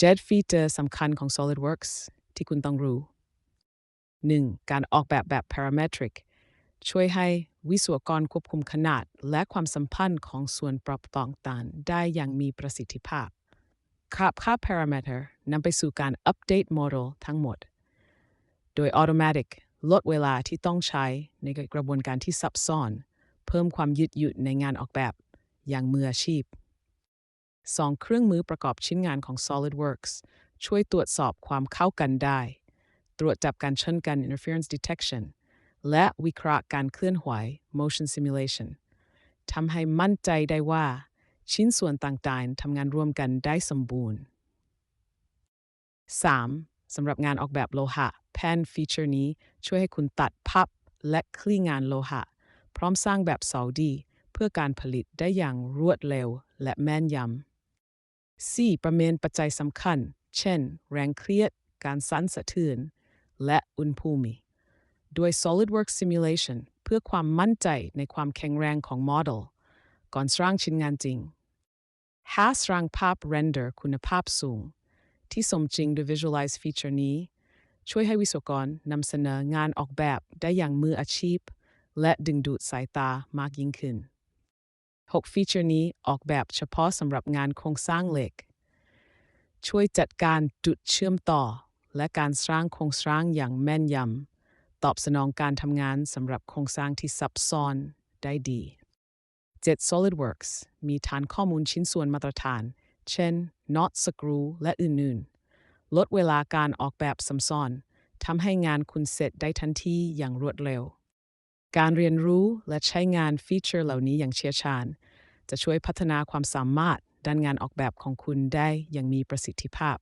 7 ฟีเจอร์สำคัญของ SolidWorks ที่คุณต้องรู้ 1. การออกแบบแบบ parametric ช่วยให้วิศวกรควบคุมขนาด และความสัมพันธ์ของส่วนประกอบต่างๆได้อย่างมีประสิทธิภาพค่าค่า parameter นำไปสู่การอัปเดตโมเดลทั้งหมด โดย automatic ลดเวลาที่ต้องใช้ในกระบวนการที่ซับซ้อน เพิ่มความยืดหยุ่นในงานออกแบบอย่างมืออาชีพ 2. เครื่องมือประกอบชิ้นงานของ SolidWorks ช่วยตรวจสอบความเข้ากันได้ ตรวจจับการชนกัน interference detection และวิเคราะห์การเคลื่อนไหว motion simulation ทำให้มั่นใจได้ว่า ชิ้นส่วนต่างๆทำงานร่วมกันได้สมบูรณ์ 3. สำหรับงานออกแบบโลหะแผ่นฟีเจอร์นี้ช่วยให้คุณตัดพับและคลี่งานโลหะ พร้อมสร้างแบบ 2D เพื่อการผลิตได้อย่างรวดเร็วและแม่นยำ 4. ประเมินปัจจัยสำคัญ เช่น แรงเครียด การสั่นสะเทือน และอุณหภูมิด้วย SolidWorks Simulation เพื่อความมั่นใจในความแข็งแรงของโมเดลก่อนสร้างชิ้นงานจริง 5. สร้างภาพ Render คุณภาพสูง ที่สมจริงโดย Visualize Feature นี้ ช่วยให้วิศวกรนำเสนองานออกแบบได้อย่างมืออาชีพ และดึงดูดสายตามากยิ่งขึ้น 6 ฟีเจอร์นี้ออกแบบเฉพาะสำหรับงานโครงสร้างเหล็ก ช่วยจัดการจุดเชื่อมต่อ และการสร้างโครงสร้างอย่างแม่นยำ ตอบสนองการทำงานสำหรับโครงสร้างที่ซับซ้อนได้ดี 7 SolidWorks มีฐานข้อมูลชิ้นส่วนมาตรฐาน เช่นน็อตสกรูและอื่นๆ ลดเวลาการออกแบบซ้ำซ้อนทำให้งานคุณเสร็จได้ทันทีอย่างรวดเร็ว การเรียนรู้และใช้งานฟีเจอร์เหล่านี้อย่างเชี่ยวชาญ จะช่วยพัฒนาความสามารถด้านงานออกแบบของคุณได้อย่างมีประสิทธิภาพ